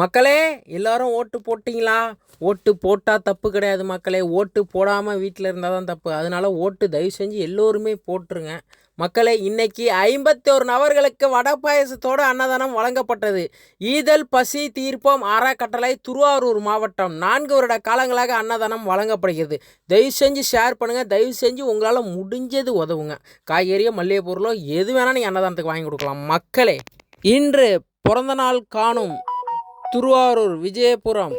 மக்களே எல்லாரும் ஓட்டு போட்டிங்களா? ஓட்டு போட்டால் தப்பு கிடையாது மக்களே. ஓட்டு போடாமல் வீட்டில் இருந்தால் தான் தப்பு. அதனால ஓட்டு தயவு செஞ்சு எல்லோருமே போட்டுருங்க. மக்களே இன்னைக்கு ஐம்பத்தோரு நபர்களுக்கு வட பாயசத்தோடு அன்னதானம் வழங்கப்பட்டது. ஈதல் பசி தீர்ப்பம் அறக்கட்டளை திருவாரூர் மாவட்டம். நான்கு வருட காலங்களாக அன்னதானம் வழங்கப்படுகிறது. தயவு செஞ்சு ஷேர் பண்ணுங்கள் தயவு செஞ்சு உங்களால் முடிஞ்சது உதவுங்க. காய்கறியோ மல்லிகை பொருளோ எது வேணால் நீங்கள் அன்னதானத்துக்கு வாங்கி கொடுக்கலாம். மக்களே இன்று பிறந்தநாள் காணும் திருவாரூர் விஜயபுரம்.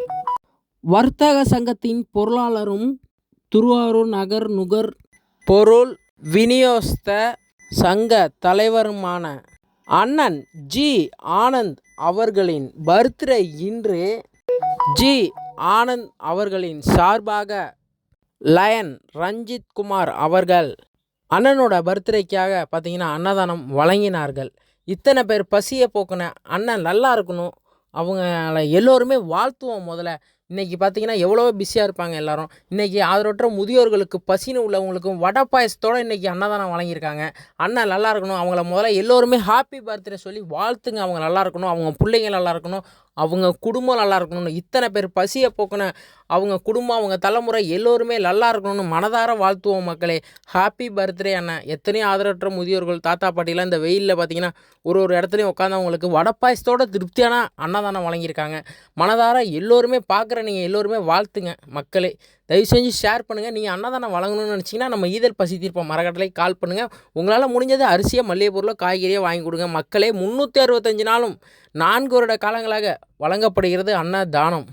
வர்த்தக சங்கத்தின் பொருளாளரும் திருவாரூர் நகர் நுகர் பொருள் விநியோகஸ்த சங்க தலைவருமான அண்ணன் ஜி. ஆனந்த் அவர்களின் பர்த்டே இன்று. ஜி. ஆனந்த் அவர்களின் சார்பாக லயன் ரஞ்சித் குமார் அவர்கள் அண்ணனோட பர்த்டேக்காக பார்த்தீங்கன்னா அன்னதானம் வழங்கினார்கள். இத்தனை பேர் பசியை போக்குன அண்ணன் நல்லா இருக்கணும் அவங்கள எல்லோருமே வாழ்த்துவோம் முதல்ல. இன்றைக்கி பார்த்தீங்கன்னா எவ்வளோ பிஸியாக இருப்பாங்க எல்லோரும். இன்றைக்கி ஆதரவற்ற முதியோர்களுக்கு பசின்னு உள்ளவங்களுக்கும் வடை பாயசத்தோட இன்றைக்கி அன்னதானம் வழங்கியிருக்காங்க. அண்ணன் நல்லா இருக்கணும். அவங்கள முதல்ல எல்லோருமே ஹாப்பி பர்த்டே சொல்லி வாழ்த்துங்க. அவங்க நல்லா இருக்கணும். அவங்க பிள்ளைங்க நல்லா இருக்கணும். அவங்க குடும்பம் நல்லா இருக்கணும்னு இத்தனை பேர் பசியை போக்குன அவங்க குடும்பம் அவங்க தலைமுறை எல்லோருமே நல்லா இருக்கணும்னு மனதார வாழ்த்துவோம் மக்களே. ஹாப்பி பர்த்டே அண்ணன் எத்தனையோ ஆதரவற்ற முதியோர்கள் தாத்தா பாட்டிலாம் இந்த வெயிலில் பார்த்தீங்கன்னா ஒரு ஒரு இடத்துலையும் உட்காந்து அவங்களுக்கு வடை பாயசத்தோட திருப்தியான அன்னதானம் வழங்கியிருக்காங்க. மனதார எல்லோருமே பார்க்குற நீங்கள் எல்லோருமே வாழ்த்துங்க மக்களே. தயவு செஞ்சு ஷேர் பண்ணுங்கள் நீங்கள் அன்னதானம் வழங்கணும்னு நினச்சிங்கன்னா நம்ம ஈதல் பசி தீர்ப்போம் மரக்கட்டளை கால் பண்ணுங்கள் உங்களால் முடிஞ்சது அரிசியை மல்லிகை பொருளோ காய்கறியோ வாங்கி கொடுங்க. மக்களே முந்நூற்றி அறுபத்தஞ்சு நாளும் நான்கு வருட காலங்களாக வழங்கப்படுகிறது அன்னதானம்.